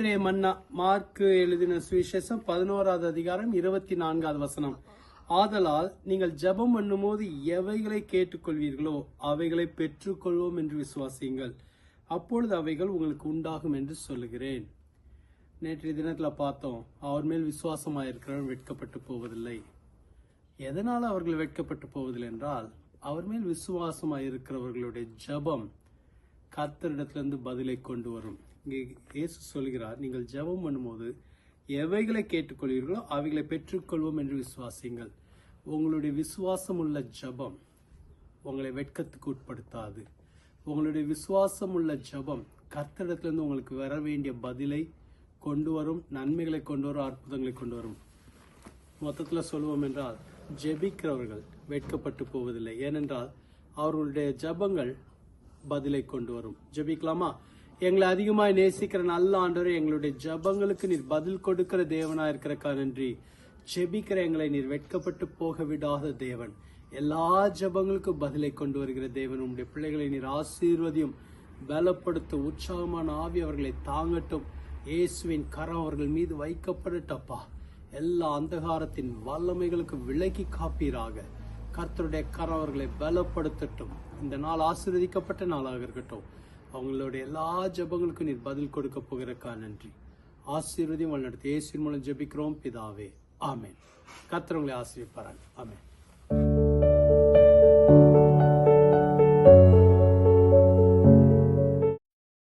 மன்னா mark எழுதின சுவிசேஷம் பதினோராவது அதிகாரம் இருபத்தி நான்காவது வசனம். ஆதலால் நீங்கள் ஜெபம் பண்ணும்போது எவைகளை கேட்டுக்கொள்வீர்களோ அவைகளை பெற்றுக்கொள்வோம் என்று விசுவாசியுங்கள். அப்பொழுது அவைகள் உங்களுக்கு உண்டாகும் என்று சொல்லுகிறேன். நேற்றைய தினத்தில் பார்த்தோம் அவர் மேல் விசுவாசமாக இருக்கிறவன் வெட்கப்பட்டு போவதில்லை. எதனால் அவர்கள் வெட்கப்பட்டு போவதில்லை என்றால் அவர் மேல் விசுவாசமாக இருக்கிறவர்களுடைய ஜெபம் கர்த்தரிடத்திலிருந்து பதிலை கொண்டு வரும். இங்கே இயேசு சொல்கிறார் நீங்கள் ஜெபம் பண்ணும்போது எவைகளை கேட்டுக்கொள்வீர்களோ அவைகளை பெற்றுக்கொள்வோம் என்று விசுவாசியுங்கள். உங்களுடைய விசுவாசம் உள்ள ஜெபம் உங்களை வெட்கத்துக்கு உட்படுத்தாது. உங்களுடைய விசுவாசம் உள்ள ஜெபம் கர்த்தரிடத்திலிருந்து உங்களுக்கு வர வேண்டிய பதிலை கொண்டு வரும் நன்மைகளை கொண்டு வரும் அற்புதங்களை கொண்டு வரும். மொத்தத்தில் சொல்லுவோம் என்றால் ஜெபிக்கிறவர்கள் வெட்கப்பட்டு போவதில்லை. ஏனென்றால் அவர்களுடைய ஜெபங்கள் பதிலை கொண்டு வரும். ஜெபிக்கலாமா? எங்களை அதிகமாய் நேசிக்கிற நல்ல ஆண்டவரே எங்களுடைய ஜெபங்களுக்கு நீர் பதில் கொடுக்கிற தேவனா இருக்கிறக்கா நன்றி ஜெபிக்கிற எங்களை நீர் வெட்கப்பட்டு போக விடாத தேவன். எல்லா ஜெபங்களுக்கும் பதிலை கொண்டு வருகிற தேவன். உங்களுடைய பிள்ளைகளை நீர் ஆசீர்வதியும் பலப்படுத்த உற்சாகமான ஆவி அவர்களை தாங்கட்டும். இயேசுவின் கரம் அவர்கள் மீது வைக்கப்படட்டப்பா எல்லா அந்தகாரத்தின் வல்லமைகளுக்கு விலக்கி காப்பீராக. கர்த்தருடைய கரம் அவர்களை பலப்படுத்தட்டும். இந்த நாள் ஆசீர்வதிக்கப்பட்ட நாளாக இருக்கட்டும். அவங்களுடைய எல்லா ஜெபங்களுக்கும் நீர் பதில் கொடுக்க போகிறக்கா நன்றி. ஆசீர்வதியும் வழிநடத்தி ஏசின் மூலம் ஜபிக்கிறோம். பிதாவே ஆமேன். கர்த்தர் உங்களை ஆசீர்வதிப்பாராங்க ஆமேன்.